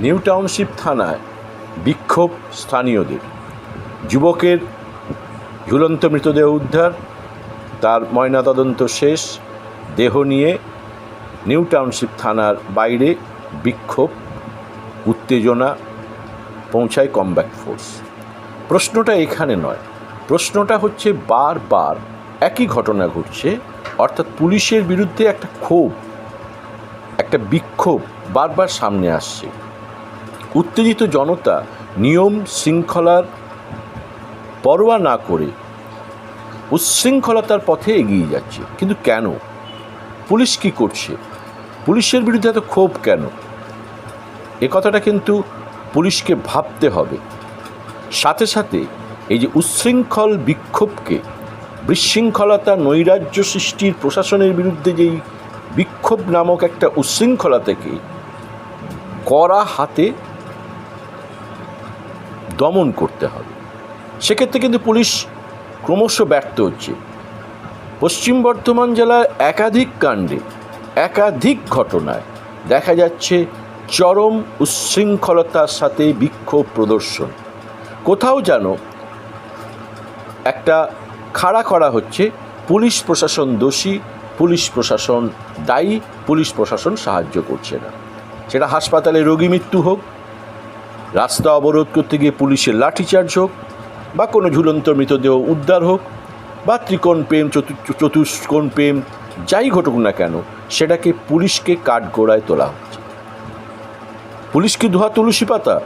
New township থানায় বিক্ষোভ স্থানীয়দের। যুবকের ঝুলন্ত মৃতদেহ উদ্ধার, তার ময়নাতদন্ত শেষ, দেহ নিয়ে নিউ টাউনশিপ থানার বাইরে বিক্ষোভ, উত্তেজনা, পৌঁছায় কমব্যাক ফোর্স। প্রশ্নটা এখানে নয়। প্রশ্নটা হচ্ছে বারবার একই ঘটনা ঘটছে, অর্থাৎ পুলিশের বিরুদ্ধে একটা ক্ষোভ, একটা বিক্ষোভ বারবার সামনে আসছে। উত্তেজিত জনতা নিয়ম শৃঙ্খলার পরোয়া না করে উচ্ছৃঙ্খলতার পথে এগিয়ে যাচ্ছে। কিন্তু কেন? পুলিশ কি করছে? পুলিশের বিরুদ্ধে এত ক্ষোভ কেন? এ কথাটা কিন্তু পুলিশকে ভাবতে হবে। সাথে সাথে এই যে উচ্ছৃঙ্খল বিক্ষোভকে, বিশৃঙ্খলতা নৈরাজ্য সৃষ্টির প্রশাসনের বিরুদ্ধে যেই বিক্ষোভ নামক একটা উচ্ছৃঙ্খলা থেকে কড়া হাতে দমন করতে হবে। সেক্ষেত্রে কিন্তু পুলিশ ক্রমশ ব্যর্থ হচ্ছে। পশ্চিম বর্ধমান জেলার একাধিক কাণ্ডে, একাধিক ঘটনায় দেখা যাচ্ছে চরম উচ্ছৃঙ্খলতার সাথে বিক্ষোভ প্রদর্শন। কোথাও যেন একটা খাড়া করা হচ্ছে পুলিশ প্রশাসন দোষী, পুলিশ প্রশাসন দায়ী, পুলিশ প্রশাসন সাহায্য করছে না। সেটা হাসপাতালে রোগী মৃত্যু হোক রাস্তা অবরোধ করতে গিয়ে পুলিশের লাঠিচার্জ হোক বা কোনো ঝুলন্ত মৃতদেহ উদ্ধার হোক বা ত্রিকোণ প্রেম, চতু, চতুষ্কোণ প্রেম যাই ঘটুক না কেন, সেটাকে পুলিশকে কাঠগোড়ায় তোলা হচ্ছে। পুলিশ কি ধোয়া তুলসী পাতা?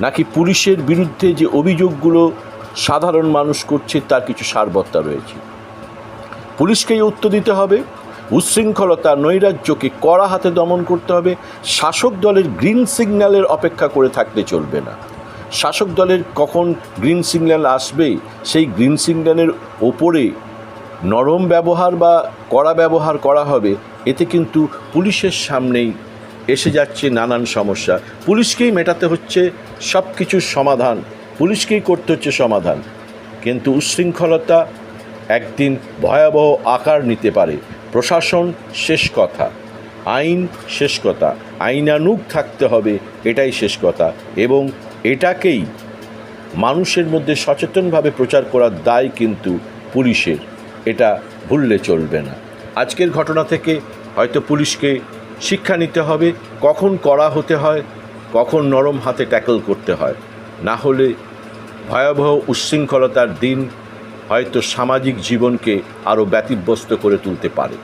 নাকি পুলিশের বিরুদ্ধে যে অভিযোগগুলো সাধারণ মানুষ করছে তার কিছু সারবত্তা রয়েছে? পুলিশকেই উত্তর দিতে হবে। উচ্ছৃঙ্খলতা নৈরাজ্যকে কড়া হাতে দমন করতে হবে। শাসক দলের গ্রিন সিগন্যালের অপেক্ষা করে থাকতে চলবে না। শাসক দলের কখন গ্রিন সিগন্যাল আসবে সেই গ্রিন সিগন্যালের ওপরে নরম ব্যবহার বা কড়া ব্যবহার করা হবে, এতে কিন্তু পুলিশের সামনেই এসে যাচ্ছে নানান সমস্যা। পুলিশকেই মেটাতে হচ্ছে সব কিছুর সমাধান, পুলিশকেই করতে হচ্ছে সমাধান। কিন্তু উচ্ছৃঙ্খলতা একদিন ভয়াবহ আকার নিতে পারে। প্রশাসন শেষ কথা। আইন শেষ কথা। আইনানুগ থাকতে হবে, এটাই শেষ কথা। এবং এটাকেই মানুষের মধ্যে সচেতনভাবে প্রচার করার দায় কিন্তু পুলিশের। এটা ভুললে চলবে না। আজকের ঘটনা থেকে হয়তো পুলিশকে শিক্ষা নিতে হবে, কখন কড়া হতে হয়, কখন নরম হাতে ট্যাকল করতে হয়। না হলে ভয়াবহ উচ্ছৃঙ্খলতার দিন হয়তো সামাজিক জীবনকে আরও ব্যতিব্যস্ত করে তুলতে পারে